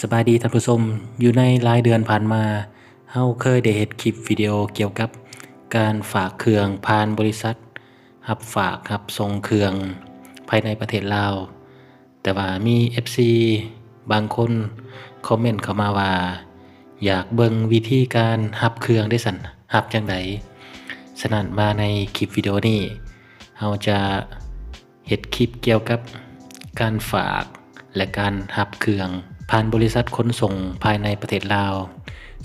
สบายดีท่านผู้ชมอยู่ในรายเดือนผ่านมาเฮาเคยได้เห็นคลิปวิดีโอเกี่ยวกับการฝากเครื่องผ่านบริษัทรับฝากครับส่งเครื่องภายในประเทศลาว แต่ว่ามี FC บางคนคอมเมนต์เข้ามาว่า อยากเบิ่งวิธีการหับเครื่องได้สันหับจังไดฉะนั้นมาในคลิปวิดีโอนี้เฮาจะเฮ็ดคลิปเกี่ยวกับการฝากและการหับเครื่อง ผ่านบริษัทขนส่งภายในประเทศลาว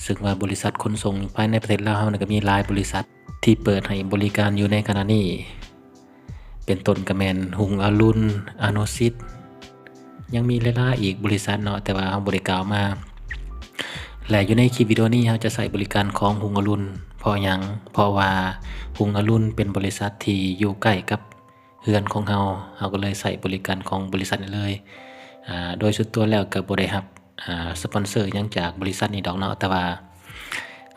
ซึ่งว่าบริษัทขนส่งภายในประเทศลาวเนี่ก็มีหลายบริษัทที่เปิดให้บริการอยู่ในขณะนี้ เป็นต้นกระแมนหุงอรุณอโนซิตยังมีหลายๆอีกบริษัทเนาะแต่ว่าเราบริกาวมาและอยู่ในคลิปวิดีโอนี้เราจะใส่บริการของหุงอรุณเพราะยังเพราะว่าหุงอรุณเป็นบริษัทที่อยู่ใกล้กับเฮือนของเราเราก็เลยใส่บริการของบริษัทนี้เลย โดยสุดตัวแล้วก็บ่ได้รับสปอนเซอร์ยังจากบริษัทนี้ดอกเนาะแต่ว่า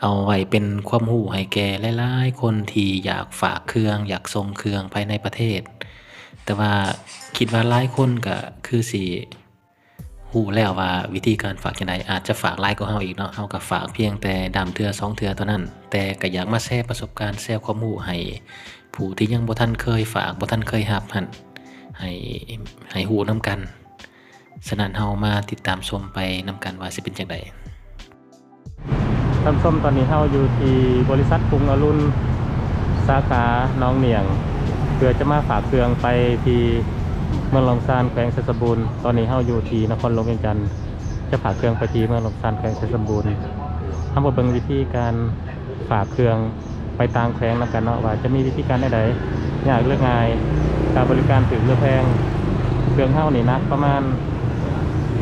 เอาไว้เป็นความรู้ให้แก่หลายๆคนที่อยากฝากเครื่อง อยากส่งเครื่องภายในประเทศ แต่ว่าคิดว่าหลายคนก็คือสิฮู้แล้วว่าวิธีการฝากจังไดอาจจะฝากหลายกว่าเฮาอีกเนาะเฮาก็ฝากเพียงแต่ดาเทื่อสองเทื่อเท่านั้น แต่ก็อยากมาแชร์ประสบการณ์แชร์ความรู้ให้ผู้ที่ยังบ่ทันเคยฝากบ่ทันเคยรับหันให้ให้ฮู้นํกัน ฉะนั้นเฮามาติดตามชมไปนํกันว่าสิเป็นจังไดท่านส้ชมตอนนี้เฮาอยู่ที่บริษัทกรุงอรุณสาขาหน้องเหนียงเพื่อจะมาฝากเครื่องไปที่เมืองลองซานแขวงเซสบูรณ์ตอนนี้เฮาอยู่ที่นครหลวงเวียงจันทร์จะฝากเครื่องไปที่เมืองลองซานแขวงเซสบูรณ์ทำบทเบิ่งวิธีการฝากเครื่องไปต่างแขวงนำกันเนาะว่าจะมีวิธีการใดๆยากเลือกง่ายการบริการถึงเรือแพงเครื่องเฮานี่นักประมาณ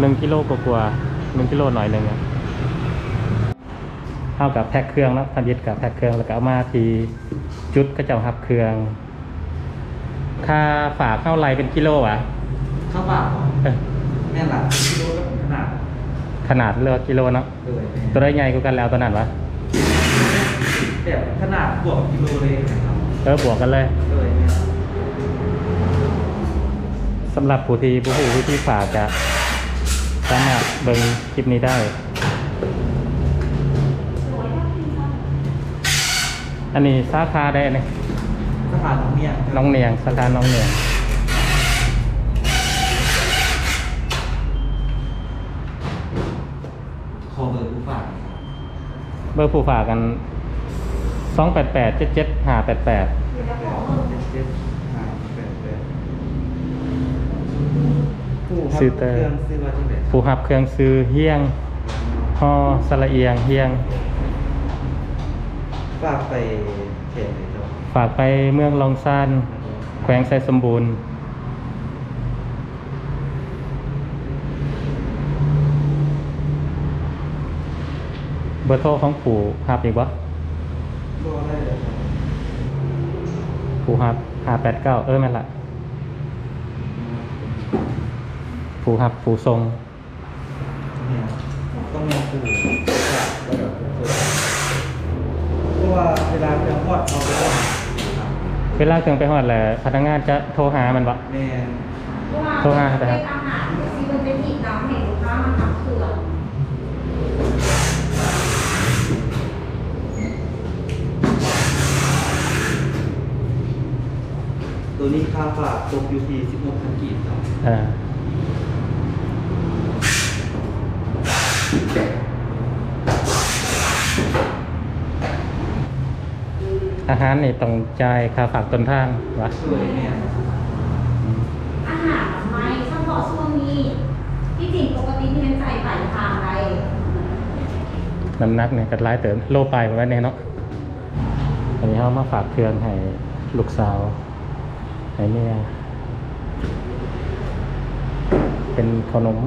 1กิโลกว่าๆ1กิโลหน่อยหนึงอะเท่ากับแพ็คเครื่องแล้วพันยึดกับแพ็คเครื่องแล้วก็เอามาทีจุดก็จะหับเครื่อง ค่าฝากเข้าไรเป็นกิโลวะข้าวเปล่าเอ้ยแม่นหลักกิโลละขนาด ขนาดเลือกกิโลเนาะเลยตัวได้ใหญ่กว่ากันแล้วตัวนั้นวะแบบขนาดบวกกิโลเลยนะครับเออบวกกันเลยเลยเนี่ยสำหรับผู้ที่ผู้ผู้วิธีฝากจะ สามารถเบิ่งคลิปนี้ได้ อันนี้สาขาได้เนี่ยสถานของเนี่ยน้องเนียงสาขาน้องเนียงขอเบอร์ผู้ฝากเบอร์ผู้ฝากกันสองแปดแปดเจ็ดเจ็ดห้าแปดแปด เจ็ดเจ็ดห้าแปดแปด ผู้ครับเครื่องซื้อว่าที่ไหนผู้หับเครื่องซื้อเฮียงฮอสระเอียงเฮียง ฝากไปเขตไหนครับฝากไปเมืองลองซานแขวงไซสมบูรณ์ เบอร์โทรของผู้หับอีกวะก็ได้เลยครับผู้หับหาแปดเก้าเออแม่นละ ผู้หับผู้ทรงเนี่ยต้องมองผู้ฝากแล้วเดี๋ยวผมจะเพราะว่าเวลาเครื่องทอดเอาไปต้มครับเวลาเครื่องไปหอดแหละพนักงานจะโทรหามันวะแม่นโทรหาครับอาหารซีมันเป็นอีกน้ำแห่งลูกค้ามาทำเขื่อนตัวนี้ค่าฝากตกอยู่ที่16พันกีบครับเออ อาหารนี่ต้องจ่ายค่าฝากต้นทางวะสวยเนี่ยอาหารทำไมเฉพาะช่วงนี้ ที่จริงปกติที่เป็นใส่ไผ่ทางไรน้ำหนักเนี่ยกัดร้ายเติมโลไปประมาณนี้เนาะอันนี้เขามาฝากเครื่องให้ลูกสาวให้เมียเป็นขนม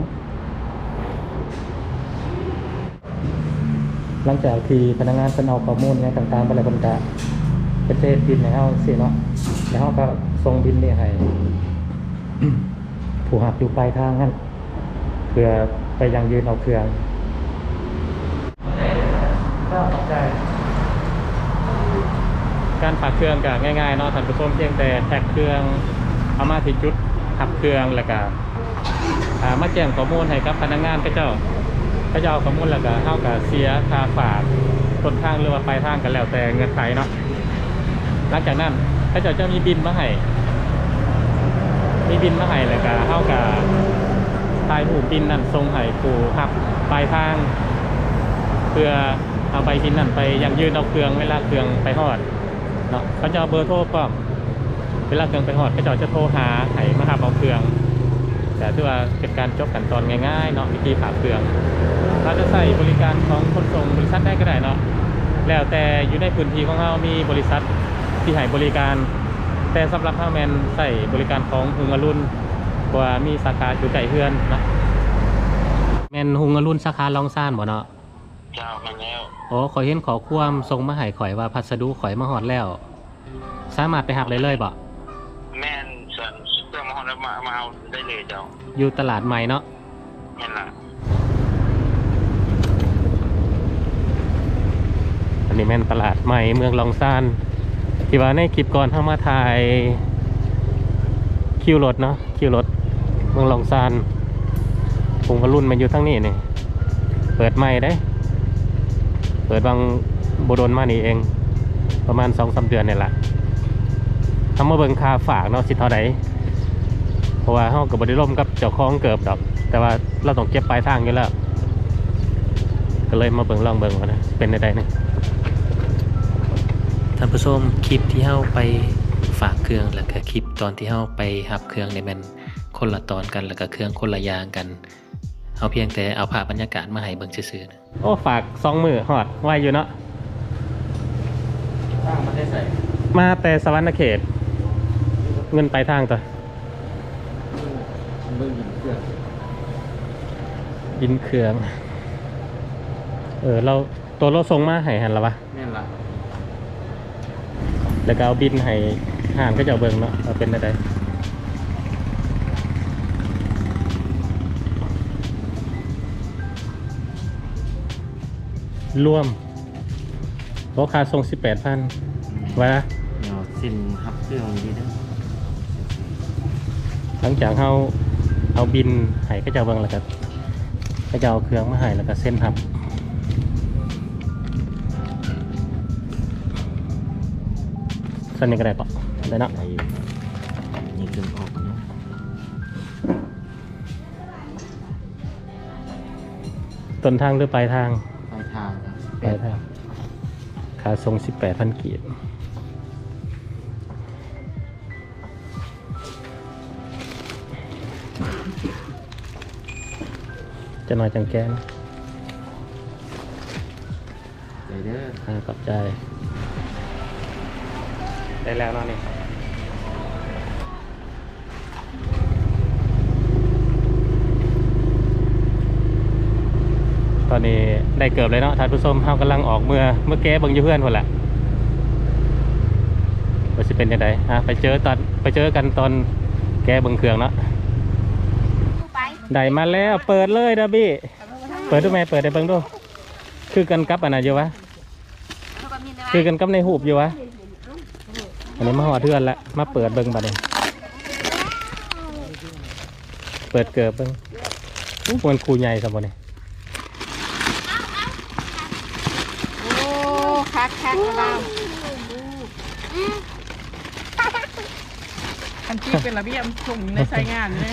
หลังจากที่พนักงานเป็นเอาข้อมูลเนี่ยต่างๆไปแล้วคนกะประเทศบินในเฮาสิเนาะแล้วเฮาก็ส่งบินนี่ให้ผู้หับอยู่ปลายทางนั่นเพื่อไปยังยืนเอาเครื่องการฝากเครื่องก็ง่ายๆเนาะท่านผู้ชมเพียงแต่แท็กเครื่องเอามาที่จุดหับเครื่องแล้วก็มาแจ้งข้อมูลให้กับพนักงานก็เจ้า เขาจะเอาข้อมูลแล้วก็เท่ากับเสียค่าฝากต้นทางหรือว่าปลายทางกันแล้วแต่เงินไขเนาะหลังจากนั้นเขาจะจะมีบินมาให้มีบินมาให้แล้วก็เท่ากับทายผู้บินนั่นทรงให้ผู้หับปลายทางเพื่อเอาไปบินนั่นไปยังยืนเอาเครื่องเวลาเครื่องไปฮอดเนาะเขาจะเอาเบอร์โทรป้อมเวลาเครื่องไปฮอดเขาจะจะโทรหาให้มาหับเอาเครื่อง แต่ถือว่าเป็นการจบขั้นตอนง่ายๆเนาะวิธีผ่าเครื่องเราจะใส่บริการของขนส่งบริษัทได้ก็ได้เนาะแล้วแต่อยู่ในพื้นที่ของเรามีบริษัทที่ให้บริการ แต่สำหรับเฮาแมนใส่บริการของหุงอรุณเพราะว่ามีสาขาอยู่ใกล้เฮือนเนาะแมนหุงอรุณสาขาลองซ่านบ่เนาะเจ้ามาแล้วโอ้ขอยเห็นขอความส่งมาให้ข่อยว่าพัสดุข่อยมาฮอดแล้ว สามารถไปหับเลยเลยบ่ แล้วมามาเอาได้เลยเจ้า อยู่ตลาดใหม่เนาะแม่นล่ะอันนี้แม่นตลาดใหม่เมืองลองซานที่ว่าในคลิปก่อนเข้ามาถ่ายคิวรถเนาะคิวรถเมืองลองซานผมก็รุ่นมันอยู่ทั้งนี้นี่เปิดใหม่ได้ เปิดบางบโดนมานี่เอง ประมาณสองสาเดือนนี่แหละทำมาเบิ่งคาฝากเนาะสิเท่าไดเพ ราะว่าเฮากับบริล่มกับเจ้าของเกือบดอก แต่ว่าเราต้องเก็บปลายทางอยู่แล้ว ก็เลยมาเบิ่งลองเบิ่งว่านะเป็นได้ๆนี่ท่านผู้ชมคลิปที่เฮาไปฝากเครื่องแล้วก็คลิปตอนที่เฮาไปหับเครื่องเนี่ยแมันคนละตอนกันแล้วก็เครื่องคนละอย่างกันเอาเพียงแต่เอาภาพบรรยากาศมาให้เบิ่งซื่อๆนะโอ้ฝากสองมือหอดไวอยู่เนาะสร้างมาได้ใส่มาแต่สวรรณเขต เงินไปลายทางตัว เบิ่งหินเครื่องบินเครื่อง เออ เราตัวเราส่งมาให้หันละวะแม่นล่ะแล้วก็เอาบินให้ห่านก็จะเอาเบิ่งเนาะเอาเป็นได้รวมโราคาส่งสิบแปดพันวะเดี๋ยวสินฮับเครื่องดีเด้อหลังจากเขา เอาบินให้ก็จะเอาเบิ่งแล้วก็ก็จะเอาเครื่องมาให้แล้วก็เส้นทับสนิทก็ได้ปะได้เนาะได้อยู่นี่เครื่องออกเนาะต้นทางหรือปลายทาง ปลายทางครับปลายทางค่าทรงสิบแปดพันกีบ จะหน่อยจังแกนได้เด้ออ่าขอบใจ ได้แล้วเนาะนี่ตอนนี้ได้เกือบเลยเนาะท่านผู้ชมเขากำลังออกเมื่อเมื่อแก้เบิ่งอยู่เพื่อนคนละว่าจะเป็นยังไงอะไปเจอตอนไปเจอกันตอนแก้เบิ่งเครื่องเนาะ ได้มาแล้วเปิดเลยดับบี้เปิดดูไหมเปิดได้เบิ่งดูคือกันกับอันไหนอยู่วะคือกันกับในหูบอยู่วะอันนี้มาหอดเทือนละมาเปิดเบิ่งบัดนี้เปิดเกิบเบิ่งอู้มันคูใหญ่สมบูรณ์นี่โอ้คักคักกระดามอันที่เป็นระเบียบส่งในใช้งานเลย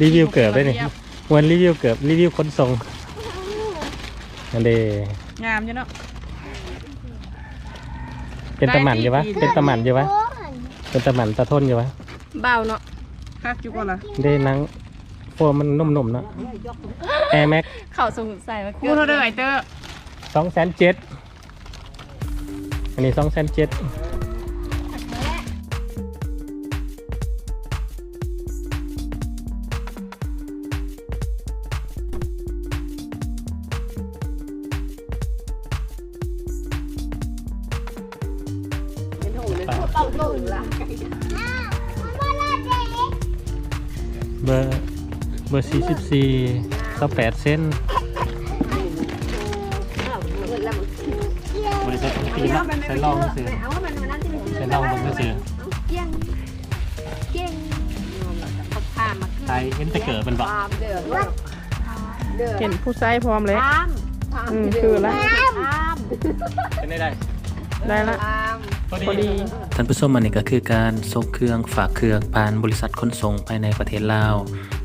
รีวิวเกือบได้นี่วันรีวิวเกือบรีวิวคนส่งอันเดงามจ้ะเนาะเป็นตะหมันอยู่วะเป็นตะหมันอยู่วะเป็นตะหมันตะทนอยู่วะเบาเนาะคักอยู่ก่อนละเด้หนังโฟมมันนุ่มๆเนาะแอร์แม็กเขาสงสัยว่ากูเท่าเดิมไอเตอร์สองแสนเจ็ดอันนี้สองแสนเจ็ด เบอร์เบอร์สี่สิบสี่ก็แปดเส้นบริษัทปีละใช้ลองซื้อใช้ลองบนซื้อเกี้ยงเกี้ยงเขาพามาไทยเห็นแต่เกิดมันบอกความเดือดเห็นผู้ชายพร้อมเลยตามตามอืมคือละตามเป็นได้ ได้ได้ละตามพอดี ท่านผู้ชมอันนี้ก็คือการส่งเครื่องฝากเครื่องผ่านบริษัทขนส่งภายในประเทศลาว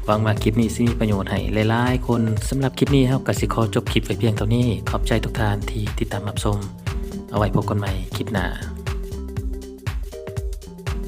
หวังว่าคลิปนี้สิมีประโยชน์ให้หลายๆคนสำหรับคลิปนี้เฮาก็สิขอจบคลิปไว้เพียงเท่านี้ ขอบใจทุกท่านที่ติดตามรับชมเอาไว้พบกันใหม่คลิปหน้า